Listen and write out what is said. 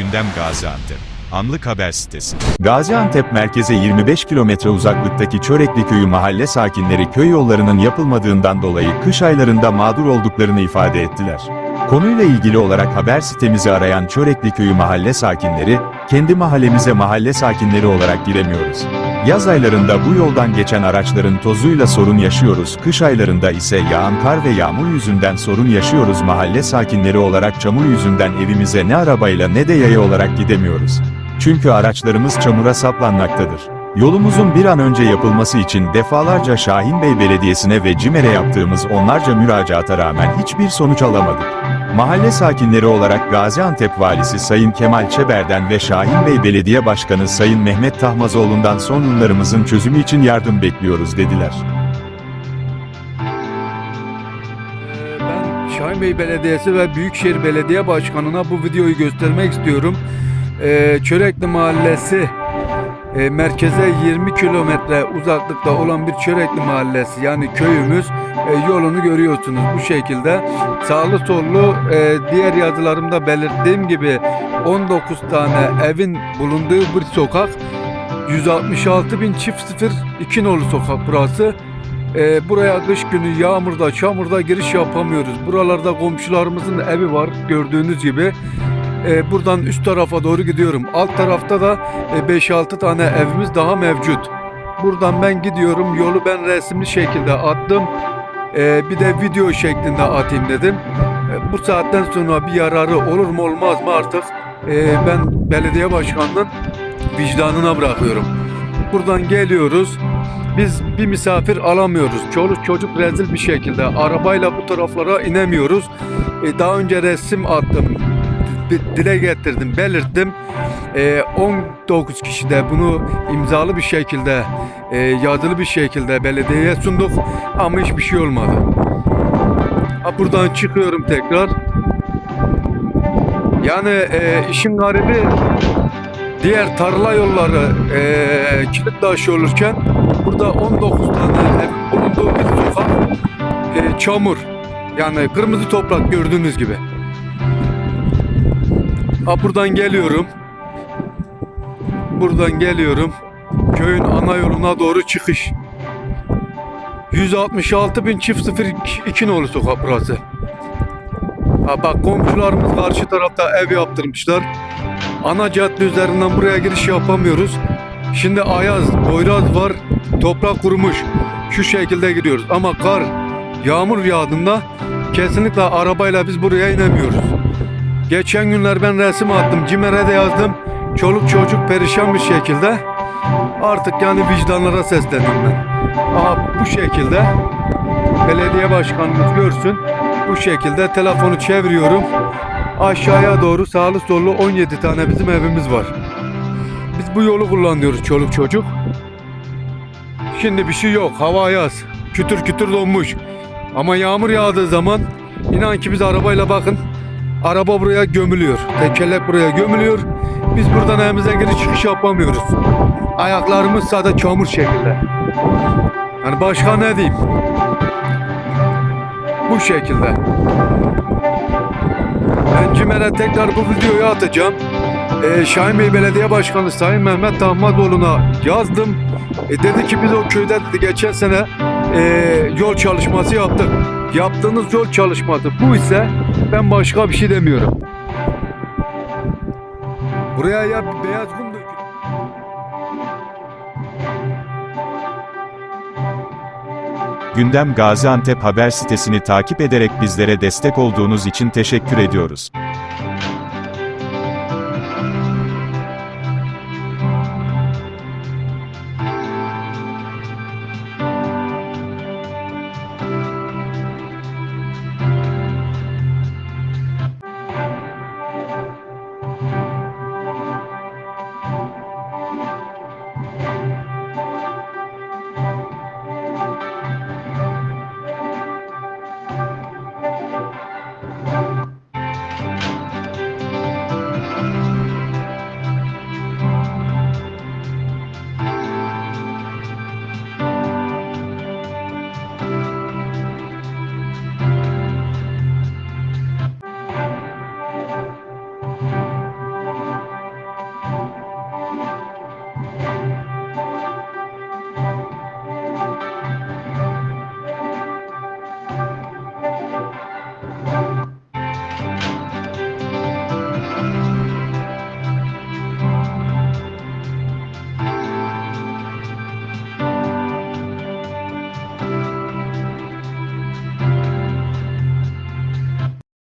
Gündem Gaziantep. Anlık haber sitesi. Gaziantep merkeze 25 kilometre uzaklıktaki Çörekli Köyü mahalle sakinleri köy yollarının yapılmadığından dolayı kış aylarında mağdur olduklarını ifade ettiler. Konuyla ilgili olarak haber sitemizi arayan Çörekli Köyü mahalle sakinleri, kendi mahallemize mahalle sakinleri olarak giremiyoruz. Yaz aylarında bu yoldan geçen araçların tozuyla sorun yaşıyoruz, kış aylarında ise yağan kar ve yağmur yüzünden sorun yaşıyoruz mahalle sakinleri olarak çamur yüzünden evimize ne arabayla ne de yaya olarak gidemiyoruz. Çünkü araçlarımız çamura saplanmaktadır. Yolumuzun bir an önce yapılması için defalarca Şahin Bey Belediyesi'ne ve CİMER'e yaptığımız onlarca müracaata rağmen hiçbir sonuç alamadık. Mahalle sakinleri olarak Gaziantep Valisi Sayın Kemal Çeber'den ve Şahin Bey Belediye Başkanı Sayın Mehmet Tahmazoğlu'ndan sorunlarımızın çözümü için yardım bekliyoruz dediler. Ben Şahin Bey Belediyesi ve Büyükşehir Belediye Başkanı'na bu videoyu göstermek istiyorum. Ee, Çörekli Mahallesi e, merkeze 20 kilometre uzaklıkta olan bir Çörekli Mahallesi yani köyümüz e, yolunu görüyorsunuz bu şekilde. Sağlı sollu e, diğer yazılarımda belirttiğim gibi 19 tane evin bulunduğu bir sokak. 166 bin çift sıfır iki nolu sokak burası. Ee, buraya kış günü yağmurda, çamurda giriş yapamıyoruz. Buralarda komşularımızın evi var gördüğünüz gibi. Ee, buradan üst tarafa doğru gidiyorum. Alt tarafta da e, 5-6 tane evimiz daha mevcut. Buradan ben gidiyorum. Yolu ben resimli şekilde attım. Ee, bir de video şeklinde atayım dedim. Ee, bu saatten sonra bir yararı olur mu olmaz mı artık ee, ben belediye başkanının vicdanına bırakıyorum. Buradan geliyoruz. Biz bir misafir alamıyoruz. Çoluk çocuk rezil bir şekilde. Arabayla bu taraflara inemiyoruz. E, daha önce resim attım. Di- Dile getirdim, belirttim. E, 19 kişi de bunu imzalı bir şekilde, e, yazılı bir şekilde belediyeye sunduk. Ama hiçbir şey olmadı. Ha, buradan çıkıyorum tekrar. Yani e, işin garibi diğer tarla yolları e, kilit taşı olurken burada 19 tane ev bulunduğu bir sokak e, çamur. Yani kırmızı toprak gördüğünüz gibi. Ha buradan geliyorum. Buradan geliyorum. Köyün ana yoluna doğru çıkış. 166 bin çift sıfır iki nolu sokak burası. Ha bak komşularımız karşı tarafta ev yaptırmışlar. Ana cadde üzerinden buraya giriş yapamıyoruz. Şimdi ayaz, boyraz var, toprak kurumuş. Şu şekilde gidiyoruz ama kar, yağmur yağdığında kesinlikle arabayla biz buraya inemiyoruz. Geçen günler ben resim attım, CİMER'e de yazdım. Çoluk çocuk perişan bir şekilde. Artık yani vicdanlara sesleniyorum ben. Aha bu şekilde belediye başkanımız görsün. Bu şekilde telefonu çeviriyorum. Aşağıya doğru sağlı sollu 17 tane bizim evimiz var. Biz bu yolu kullanıyoruz çoluk çocuk. Şimdi bir şey yok. Hava yaz. Kütür kütür donmuş. Ama yağmur yağdığı zaman inan ki biz arabayla bakın. Araba buraya gömülüyor. Tekerlek buraya gömülüyor. Biz buradan evimize giriş çıkış yapamıyoruz. Ayaklarımız sadece çamur şekilde. Yani başka ne diyeyim? Bu şekilde. Ben CİMER'e tekrar bu videoyu atacağım. Ee, Şahin Bey Belediye Başkanı Sayın Mehmet Tahmazoğlu'na yazdım. E, dedi ki biz o köyde geçen sene e, yol çalışması yaptık. Yaptığınız yol çalışması bu ise ben başka bir şey demiyorum. Buraya ya beyaz kum dökün. Gündem Gaziantep haber sitesini takip ederek bizlere destek olduğunuz için teşekkür ediyoruz.